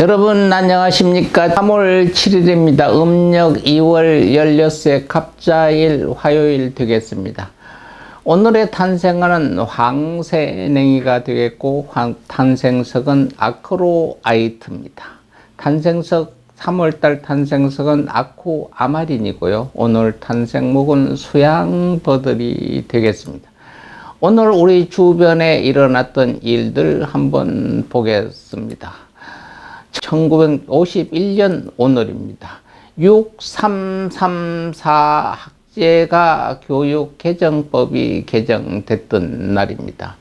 여러분 안녕하십니까? 3월 7일입니다. 음력 2월 16세 갑자일 화요일 되겠습니다. 오늘의 탄생은 황새냉이가 되겠고 황- 탄생석은 아크로아이트입니다. 탄생석 3월달 탄생석은 아쿠 아마린이고요. 오늘 탄생목은 수양버들이 되겠습니다. 오늘 우리 주변에 일어났던 일들 한번 보겠습니다. 1951년 오늘입니다. 6334 학제가 교육 개정법이 개정됐던 날입니다.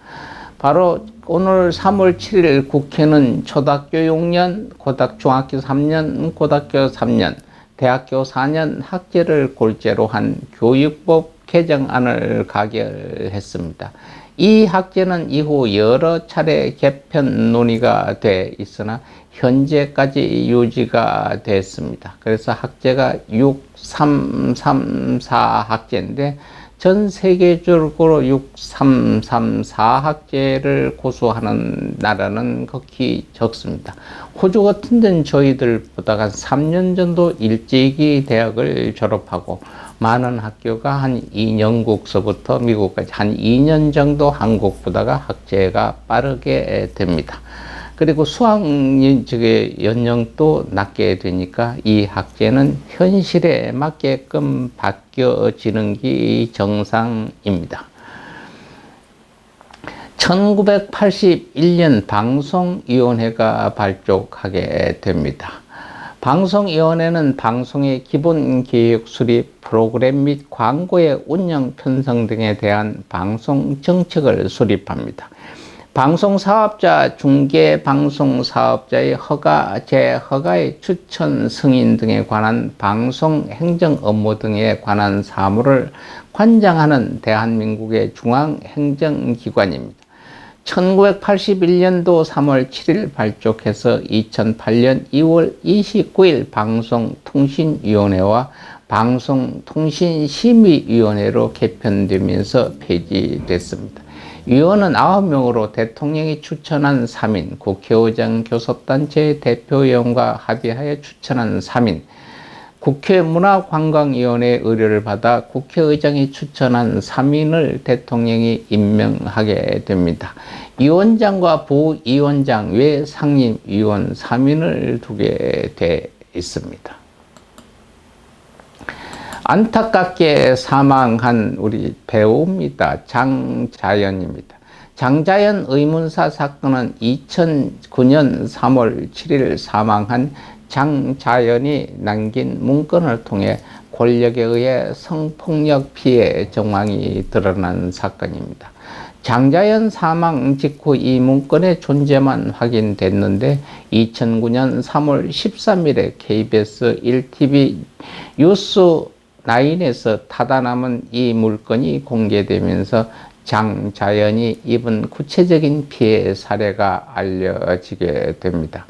바로 오늘 3월 7일 국회는 초등학교 6년, 고등 중학교 3년, 고등학교 3년, 대학교 4년 학제를 골재로 한 교육법 개정안을 가결했습니다. 이 학제는 이후 여러 차례 개편 논의가 돼 있으나 현재까지 유지가 됐습니다. 그래서 학제가 6334 학제인데 전 세계적으로 6334 학제를 고수하는 나라는 극히 적습니다. 호주 같은 데는 저희들보다 한 3년 정도 일찍이 대학을 졸업하고 많은 학교가 한 2년국서부터 미국까지 한 2년 정도 한국보다가 학제가 빠르게 됩니다. 그리고 수학이 저게 연령도 낮게 되니까 이 학제는 현실에 맞게끔 바뀌어지는 게 정상입니다. 1981년 방송위원회가 발족하게 됩니다. 방송위원회는 방송의 기본 계획 수립, 프로그램 및 광고의 운영 편성 등에 대한 방송 정책을 수립합니다. 방송 사업자, 중개 방송 사업자의 허가, 재허가의 추천 승인 등에 관한 방송 행정 업무 등에 관한 사무를 관장하는 대한민국의 중앙 행정기관입니다. 1981년도 3월 7일 발족해서 2008년 2월 29일 방송통신위원회와 방송통신심의위원회로 개편되면서 폐지됐습니다. 위원은 9명으로 대통령이 추천한 3인, 국회의장 교섭단체 대표위원과 합의하여 추천한 3인, 국회 문화관광위원회 의뢰를 받아 국회의장이 추천한 3인을 대통령이 임명하게 됩니다. 위원장과 부위원장 외 상임위원 3인을 두게 돼 있습니다. 안타깝게 사망한 우리 배우입니다. 장자연입니다. 장자연 의문사 사건은 2009년 3월 7일 사망한 장자연이 남긴 문건을 통해 권력에 의해 성폭력 피해 정황이 드러난 사건입니다. 장자연 사망 직후 이 문건의 존재만 확인됐는데 2009년 3월 13일에 KBS 1TV 뉴스 9에서 타다 남은 이 물건이 공개되면서 장자연이 입은 구체적인 피해 사례가 알려지게 됩니다.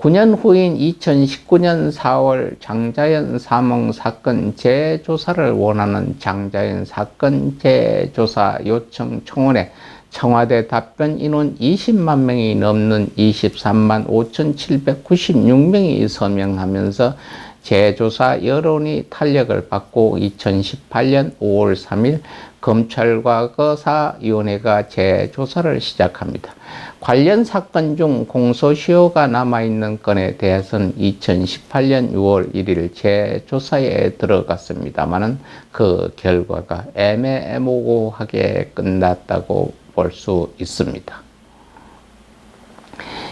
9년 후인 2019년 4월 장자연 사망 사건 재조사를 원하는 장자연 사건 재조사 요청 청원에 청와대 답변 인원 20만 명이 넘는 23만 5,796명이 서명하면서 재조사 여론이 탄력을 받고 2018년 5월 3일 검찰과 거사위원회가 재조사를 시작합니다. 관련 사건 중 공소시효가 남아있는 건에 대해서는 2018년 6월 1일 재조사에 들어갔습니다만은 그 결과가 애매모호하게 끝났다고 볼 수 있습니다.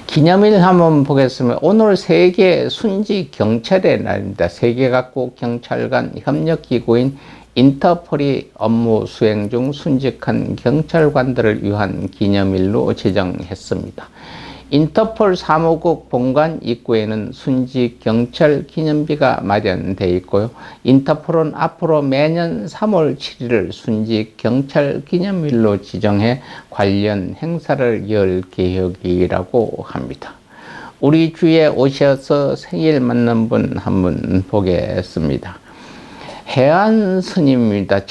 기념일 한번 보겠습니다. 오늘 세계 순직 경찰의 날입니다. 세계 각국 경찰 간 협력 기구인 인터폴이 업무 수행 중 순직한 경찰관들을 위한 기념일로 제정했습니다. 인터폴 사무국 본관 입구에는 순직 경찰 기념비가 마련되어 있고요. 인터폴은 앞으로 매년 3월 7일을 순직 경찰 기념일로 지정해 관련 행사를 열 계획이라고 합니다. 우리 주에 오셔서 생일 맞는 분 한 분 보겠습니다. 해안 스님입니다.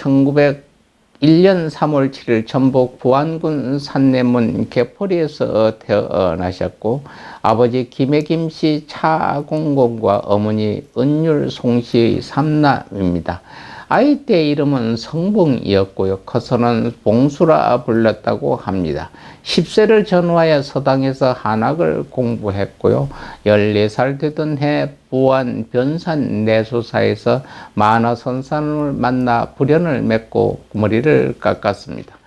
1년 3월 7일 전북 부안군 산내문 개포리에서 태어나셨고 아버지 김혜김 씨 차공공과 어머니 은율 송씨의 삼남입니다. 아이 때 이름은 성봉이었고요. 커서는 봉수라 불렀다고 합니다. 10세를 전후하여 서당에서 한학을 공부했고요. 14살 되던 해 부안 변산 내소사에서 만화 선산을 만나 불연을 맺고 머리를 깎았습니다.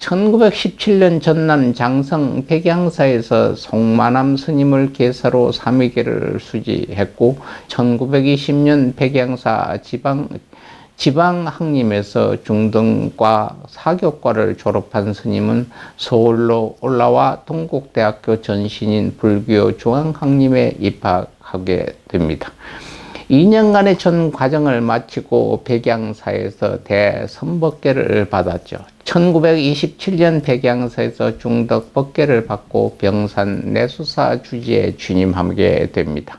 1917년 전남 장성 백양사에서 송만암 스님을 계사로 삼위계를 수지했고 1920년 백양사 지방 지방학림에서 중등과 사교과를 졸업한 스님은 서울로 올라와 동국대학교 전신인 불교 중앙학림에 입학하게 됩니다. 2년간의 전 과정을 마치고 백양사에서 대선법계를 받았죠. 1927년 백양사에서 중덕법계를 받고 병산 내수사 주지에 취임하게 됩니다.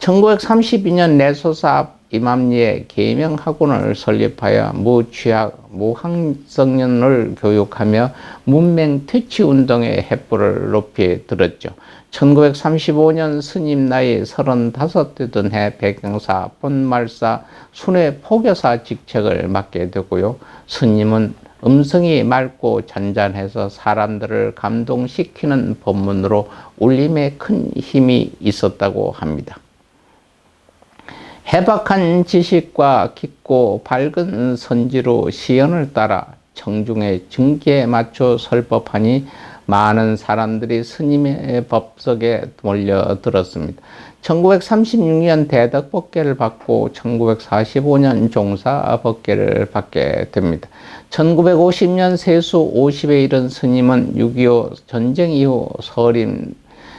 1932년 내소사 이맘리에 계명학원을 설립하여 무취학, 무학성년을 교육하며 문맹 퇴치 운동의 횃불을 높이 들었죠. 1935년 스님 나이 35 되던 해 백경사, 본말사, 순회 포교사 직책을 맡게 되고요. 스님은 음성이 맑고 잔잔해서 사람들을 감동시키는 법문으로 울림에 큰 힘이 있었다고 합니다. 해박한 지식과 깊고 밝은 선지로 시연을 따라 청중의 증기에 맞춰 설법하니 많은 사람들이 스님의 법석에 몰려들었습니다. 1936년 대덕법계를 받고 1945년 종사법계를 받게 됩니다. 1950년 세수 50에 이른 스님은 6.25 전쟁 이후 서림,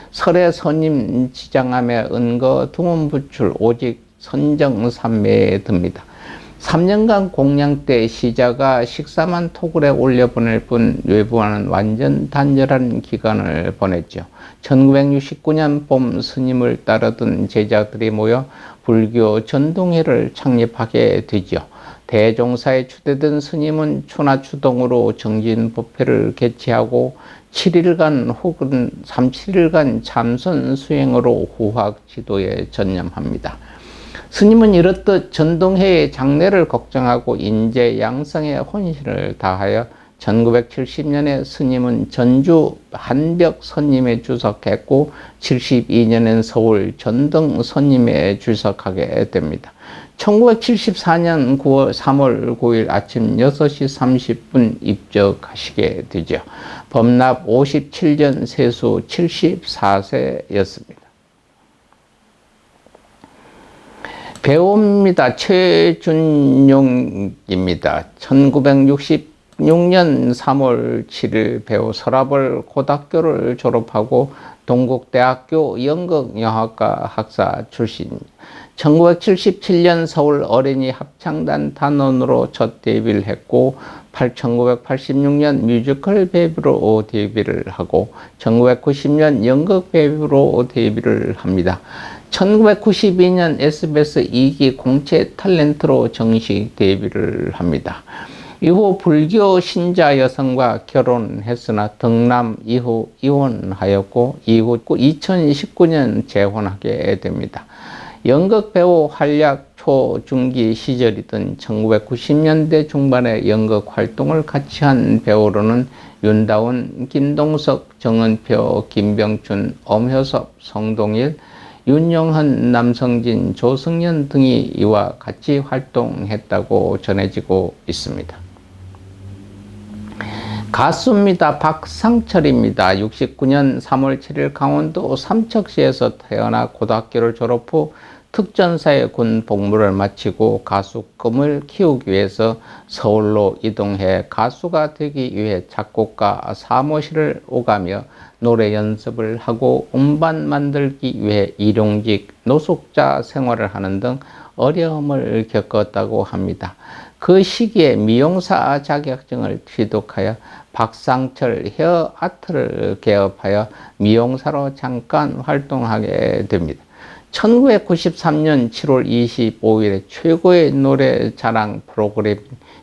설의 선임 지장함에 은거 두문부출 오직 선정산매에 듭니다. 3년간 공양 때 시자가 식사만 토굴에 올려보낼 뿐 외부와는 완전 단절한 기간을 보냈죠. 1969년 봄 스님을 따르던 제자들이 모여 불교 전동회를 창립하게 되죠. 대종사에 추대된 스님은 추나추동으로 정진법회를 개최하고 7일간 혹은 37일간 참선 수행으로 후학 지도에 전념합니다. 스님은 이렇듯 전동회의 장래를 걱정하고 인재 양성에 혼신을 다하여 1970년에 스님은 전주 한벽 선임에 주석했고 72년엔 서울 전등 선임에 주석하게 됩니다. 1974년 9월 3월 9일 아침 6시 30분 입적하시게 되죠. 범납 57년 세수 74세였습니다. 배우입니다. 최준용입니다. 1966년 3월 7일 배우 서라벌 고등학교를 졸업하고 동국대학교 연극영화과 학사 출신. 1977년 서울 어린이 합창단 단원으로 첫 데뷔를 했고 1986년 뮤지컬 배우로 데뷔를 하고 1990년 연극 배우로 데뷔를 합니다. 1992년 SBS 2기 공채 탤런트로 정식 데뷔를 합니다. 이후 불교 신자 여성과 결혼했으나 등남 이후 이혼하였고 이후 2019년 재혼하게 됩니다. 연극 배우 활약 초중기 시절이던 1990년대 중반에 연극 활동을 같이 한 배우로는 윤다운, 김동석, 정은표, 김병춘, 엄효섭, 성동일, 윤영헌, 남성진, 조승연 등이 이와 같이 활동했다고 전해지고 있습니다. 가수입니다. 박상철입니다. 69년 3월 7일 강원도 삼척시에서 태어나 고등학교를 졸업 후 특전사의 군 복무를 마치고 가수 꿈을 키우기 위해서 서울로 이동해 가수가 되기 위해 작곡가 사무실을 오가며 노래 연습을 하고 음반 만들기 위해 일용직 노숙자 생활을 하는 등 어려움을 겪었다고 합니다. 그 시기에 미용사 자격증을 취득하여 박상철 헤어 아트를 개업하여 미용사로 잠깐 활동하게 됩니다. 1993년 7월 25일에 최고의 노래 자랑 프로그램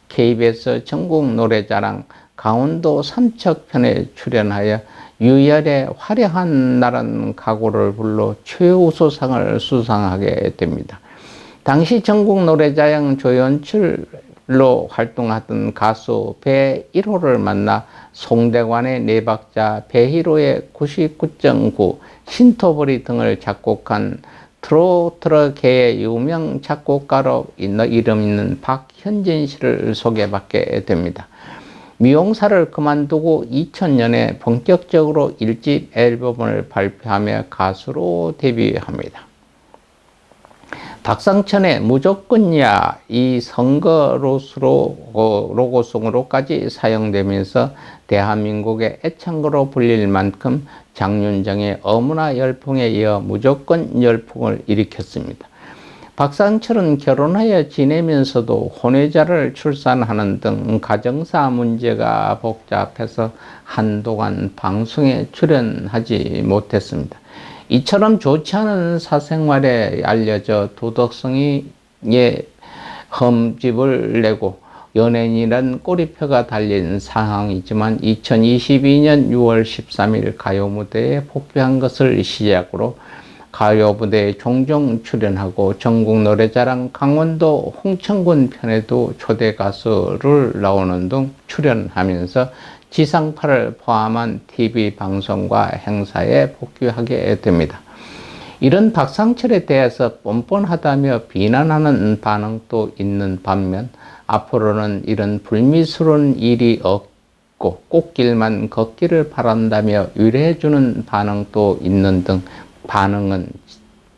KBS 전국 노래 자랑 강원도 삼척편에 출연하여 유열의 화려한 날은 각오를 불러 최우수상을 수상하게 됩니다. 당시 전국 노래자랑 조연출로 활동하던 가수 배1호를 만나 송대관의 네박자 배희로의 99.9 신토부리 등을 작곡한 트로트계의 유명 작곡가로 이름 있는 박현진 씨를 소개받게 됩니다. 미용사를 그만두고 2000년에 본격적으로 일집 앨범을 발표하며 가수로 데뷔합니다. 박상천의 무조건이야 이 선거 로스로 로고송으로까지 사용되면서 대한민국의 애창가로 불릴 만큼 장윤정의 어머나 열풍에 이어 무조건 열풍을 일으켰습니다. 박상철은 결혼하여 지내면서도 혼외자를 출산하는 등 가정사 문제가 복잡해서 한동안 방송에 출연하지 못했습니다. 이처럼 좋지 않은 사생활에 알려져 도덕성이 예, 험집을 내고 연예인이란 꼬리표가 달린 상황이지만 2022년 6월 13일 가요 무대에 복귀한 것을 시작으로 가요 무대에 종종 출연하고 전국 노래자랑 강원도 홍천군 편에도 초대 가수를 나오는 등 출연하면서 지상파를 포함한 TV 방송과 행사에 복귀하게 됩니다. 이런 박상철에 대해서 뻔뻔하다며 비난하는 반응도 있는 반면 앞으로는 이런 불미스러운 일이 없고 꽃길만 걷기를 바란다며 위로해주는 반응도 있는 등 반응은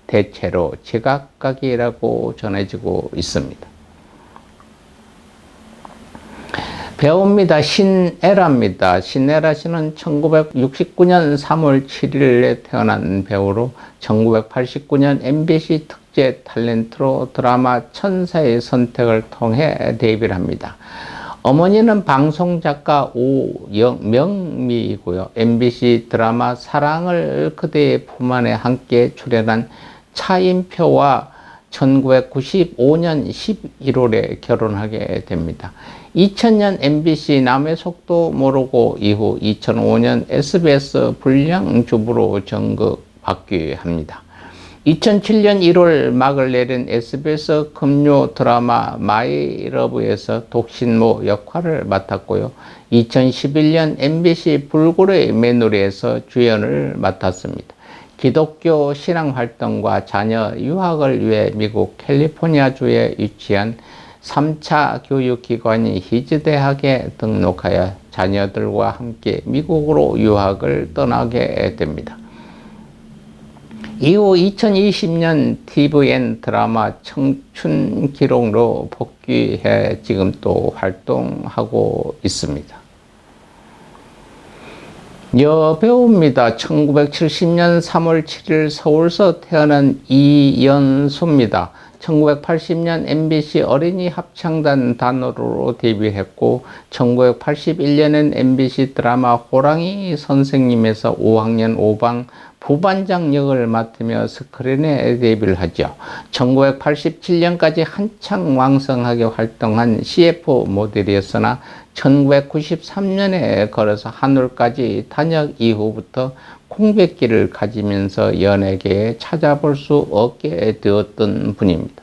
대체로 제각각이라고 전해지고 있습니다. 배우입니다. 신에라입니다. 신에라 씨는 1969년 3월 7일에 태어난 배우로 1989년 MBC 특제 탤런트로 드라마 천사의 선택을 통해 데뷔를 합니다. 어머니는 방송작가 오명미이고요. MBC 드라마 사랑을 그대의 품 안에 함께 출연한 차인표와 1995년 11월에 결혼하게 됩니다. 2000년 MBC 남의 속도 모르고 이후 2005년 SBS 불량주부로 전극 바뀌합니다. 2007년 1월 막을 내린 SBS 금요 드라마 마이 러브에서 독신모 역할을 맡았고요. 2011년 MBC 불굴의 매놀이에서 주연을 맡았습니다. 기독교 신앙 활동과 자녀 유학을 위해 미국 캘리포니아주에 위치한 3차 교육기관인 히즈대학에 등록하여 자녀들과 함께 미국으로 유학을 떠나게 됩니다. 이후 2020년 TVN 드라마 청춘 기록로 복귀해 지금 또 활동하고 있습니다. 여배우입니다. 1970년 3월 7일 서울서 태어난 이연수입니다. 1980년 MBC 어린이 합창단 단으로 데뷔했고 1981년엔 MBC 드라마 호랑이 선생님에서 5학년 5방 부반장 역을 맡으며 스크린에 데뷔를 하죠. 1987년까지 한창 왕성하게 활동한 CF 모델이었으나 1993년에 걸어서 하늘까지 단역 이후부터 공백기를 가지면서 연예계에 찾아볼 수 없게 되었던 분입니다.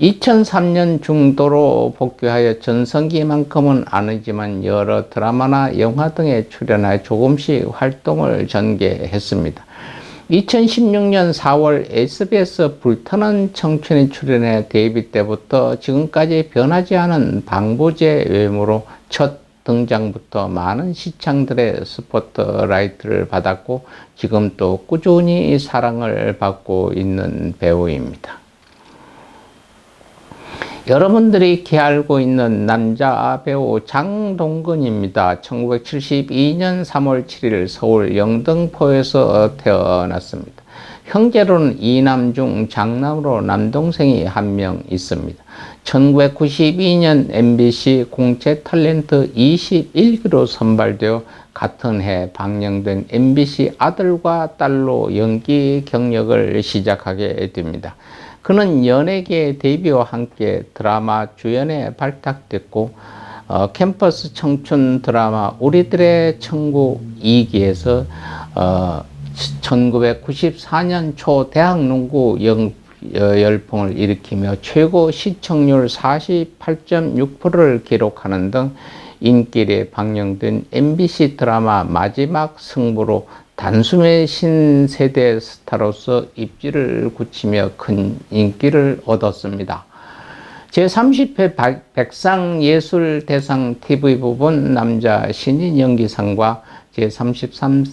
2003년 중도로 복귀하여 전성기만큼은 아니지만 여러 드라마나 영화 등에 출연하여 조금씩 활동을 전개했습니다. 2016년 4월 SBS 불타는 청춘에 출연해 데뷔 때부터 지금까지 변하지 않은 방부제 외모로 첫 등장부터 많은 시청들의 스포트라이트를 받았고 지금 또 꾸준히 사랑을 받고 있는 배우입니다. 여러분들이 기 알고 있는 남자 배우 장동건입니다. 1972년 3월 7일 서울 영등포에서 태어났습니다. 형제로는 이남 중 장남으로 남동생이 한 명 있습니다. 1992년 MBC 공채 탤런트 21기로 선발되어 같은 해 방영된 MBC 아들과 딸로 연기 경력을 시작하게 됩니다. 그는 연예계 데뷔와 함께 드라마 주연에 발탁됐고 어, 캠퍼스 청춘 드라마 우리들의 천국 2기에서 어, 1994년 초 대학 농구 영, 어, 열풍을 일으키며 최고 시청률 48.6%를 기록하는 등 인기에 방영된 MBC 드라마 마지막 승부로 단숨에 신세대 스타로서 입지를 굳히며 큰 인기를 얻었습니다. 제30회 백상예술대상 TV 부분 남자 신인 연기상과 제33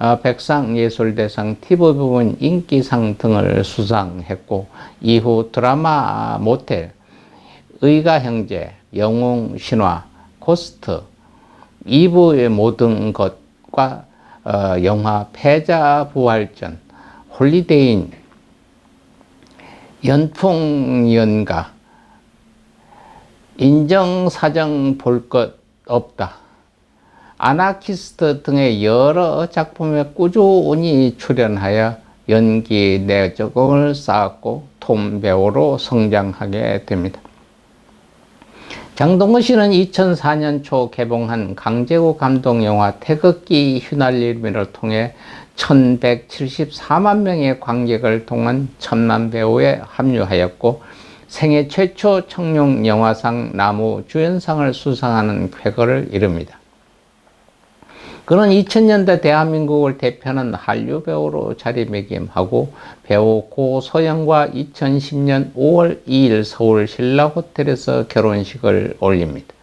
어, 백상예술대상 TV 부분 인기상 등을 수상했고 이후 드라마 모텔, 의가 형제, 영웅 신화, 코스트, 2부의 모든 것과 어, 영화 패자 부활전, 홀리데인, 연풍연가, 인정사정 볼 것 없다. 아나키스트 등의 여러 작품에 꾸준히 출연하여 연기 내적을 쌓았고 톰 배우로 성장하게 됩니다. 장동건 씨는 2004년 초 개봉한 강재구 감독 영화 태극기 휘날림을 통해 1174만 명의 관객을 통한 천만 배우에 합류하였고 생애 최초 청룡 영화상 나무 주연상을 수상하는 쾌거를 이룹니다. 그는 2000년대 대한민국을 대표하는 한류 배우로 자리매김하고 배우 고 소영과 2010년 5월 2일 서울 신라 호텔에서 결혼식을 올립니다.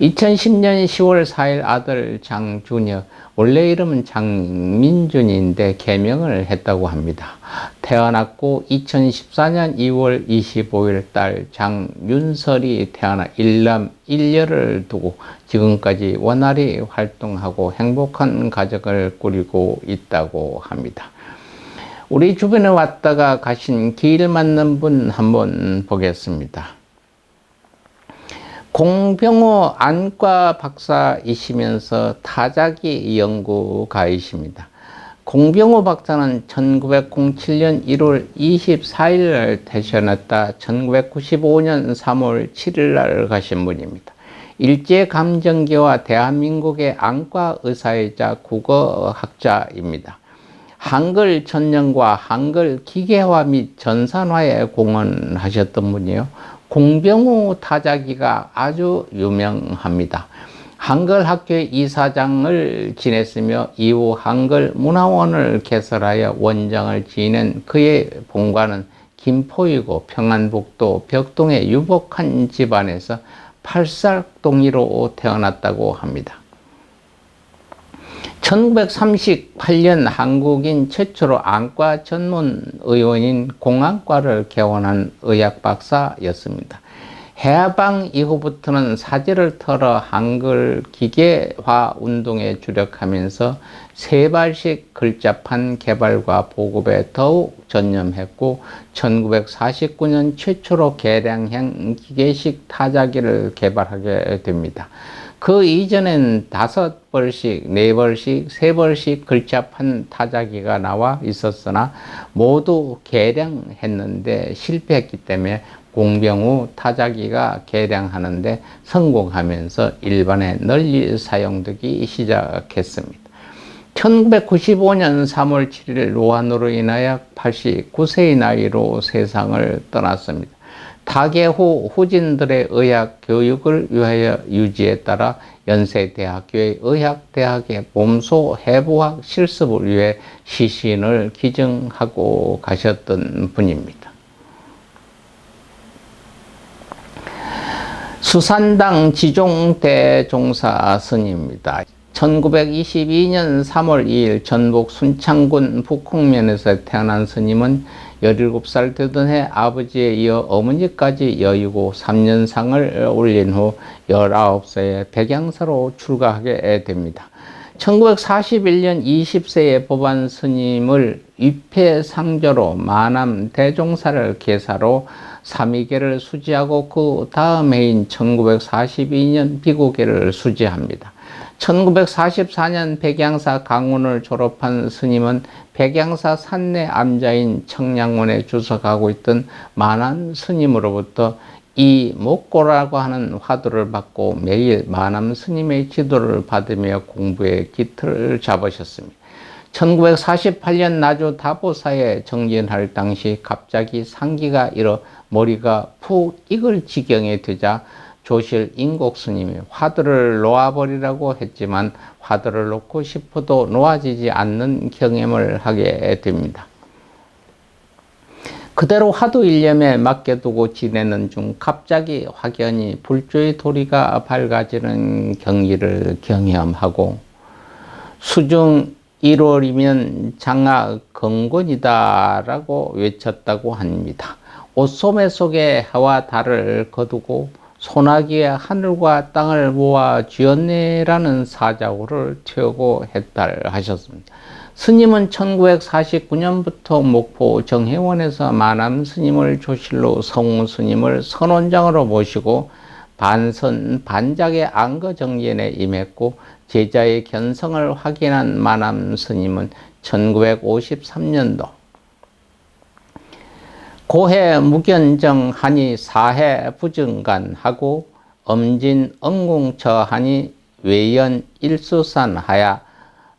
2010년 10월 4일 아들 장준혁, 원래 이름은 장민준인데 개명을 했다고 합니다. 태어났고 2014년 2월 25일 딸 장윤설이 태어나 일남 일녀를 두고 지금까지 원활히 활동하고 행복한 가족을 꾸리고 있다고 합니다. 우리 주변에 왔다가 가신 길 맞는 분 한번 보겠습니다. 공병호 안과 박사이시면서 타자기 연구가이십니다. 공병호 박사는 1907년 1월 24일 태어났다 1995년 3월 7일 날 가신 분입니다. 일제감정기와 대한민국의 안과 의사이자 국어학자입니다. 한글 전령과 한글 기계화 및 전산화에 공헌하셨던 분이요. 공병호 타자기가 아주 유명합니다. 한글 학교의 이사장을 지냈으며 이후 한글 문화원을 개설하여 원장을 지낸 그의 본관은 김포이고 평안북도 벽동의 유복한 집안에서 팔살동이로 태어났다고 합니다. 1938년 한국인 최초로 안과 전문 의원인 공안과를 개원한 의학 박사였습니다. 해방 이후부터는 사제를 털어 한글 기계화 운동에 주력하면서 세발식 글자판 개발과 보급에 더욱 전념했고 1949년 최초로 개량형 기계식 타자기를 개발하게 됩니다. 그 이전엔 다섯 벌씩, 네 벌씩, 세 벌씩 글자판 타자기가 나와 있었으나 모두 개량했는데 실패했기 때문에 공병 후 타자기가 개량하는데 성공하면서 일반에 널리 사용되기 시작했습니다. 1995년 3월 7일 로한으로 인하여 89세의 나이로 세상을 떠났습니다. 타계 후 후진들의 의학 교육을 위하여 유지에 따라 연세대학교의 의학대학의 몸소 해부학 실습을 위해 시신을 기증하고 가셨던 분입니다. 수산당 지종대 종사 스님입니다. 1922년 3월 2일 전북 순창군 북홍면에서 태어난 스님은 17살 되던 해 아버지에 이어 어머니까지 여의고 3년 상을 올린 후 19세에 백양사로 출가하게 됩니다. 1941년 20세에 법안 스님을 위패상조로 마남 대종사를 계사로 삼위계를 수지하고 그 다음 해인 1942년 비고계를 수지합니다. 1944년 백양사 강원을 졸업한 스님은 백양사 산내 암자인 청량원에 주석하고 있던 만한 스님으로부터 이 목고라고 하는 화두를 받고 매일 만암 스님의 지도를 받으며 공부에 기틀을 잡으셨습니다. 1948년 나주 다보사에 정진할 당시 갑자기 상기가 일어 머리가 푹 익을 지경에 되자 조실 인곡 스님이 화두를 놓아버리라고 했지만 화두를 놓고 싶어도 놓아지지 않는 경험을 하게 됩니다. 그대로 화두 일념에 맡겨두고 지내는 중 갑자기 확연히 불조의 도리가 밝아지는 경기를 경험하고 수중 1월이면 장하 건곤이다 라고 외쳤다고 합니다. 옷소매 속에 해와 달을 거두고 소나기에 하늘과 땅을 모아 쥐었네라는 사자고를 태우고 했달 하셨습니다. 스님은 1949년부터 목포 정회원에서 만암 스님을 조실로 성우 스님을 선원장으로 모시고 반선 반작의 안거 정진에 임했고 제자의 견성을 확인한 만암 스님은 1953년도 고해 무견정 하니 사해 부증간하고 엄진 응궁처 하니 외연 일수산 하야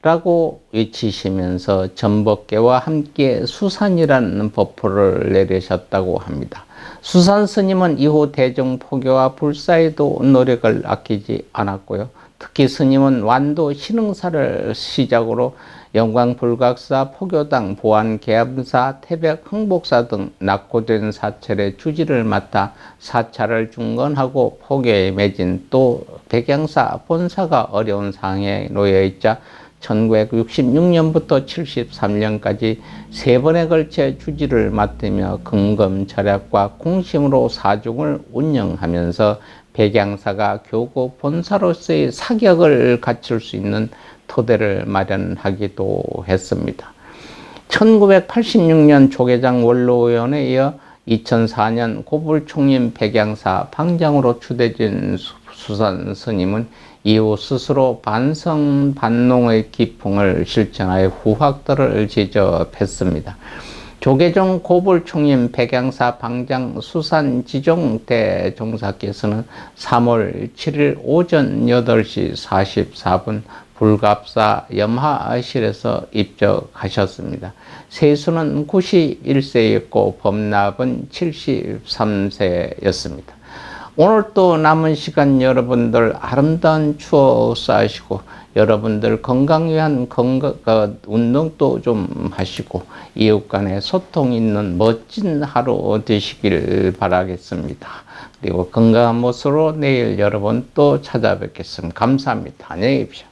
라고 외치시면서 전법계와 함께 수산이라는 법포를 내리셨다고 합니다. 수산 스님은 이후 대중 포교와 불사에도 노력을 아끼지 않았고요. 특히 스님은 완도 신흥사를 시작으로 영광불각사, 포교당, 보안, 계암사, 태백, 흥복사 등 낙고된 사찰의 주지를 맡아 사찰을 중건하고 포교에 매진 또 백양사, 본사가 어려운 상황에 놓여 있자 1966년부터 73년까지 세 번에 걸쳐 주지를 맡으며 금검 절약과 공심으로 사중을 운영하면서 백양사가 교구 본사로서의 사격을 갖출 수 있는 토대를 마련하기도 했습니다. 1986년 조계장 원로위원에 이어 2004년 고불총림 백양사 방장으로 추대진 수산 스님은 이후 스스로 반성 반농의 기풍을 실천하여 후학들을 제접했습니다. 조계종 고불총림 백양사 방장 수산 지종 대종사께서는 3월 7일 오전 8시 44분 불갑사 염하실에서 입적하셨습니다. 세수는 91세였고 범납은 73세였습니다. 오늘 또 남은 시간 여러분들 아름다운 추억 쌓으시고 여러분들 건강 위한 건강 어, 운동도 좀 하시고 이웃 간에 소통 있는 멋진 하루 되시길 바라겠습니다. 그리고 건강한 모습으로 내일 여러분 또 찾아뵙겠습니다. 감사합니다. 안녕히 계십시오.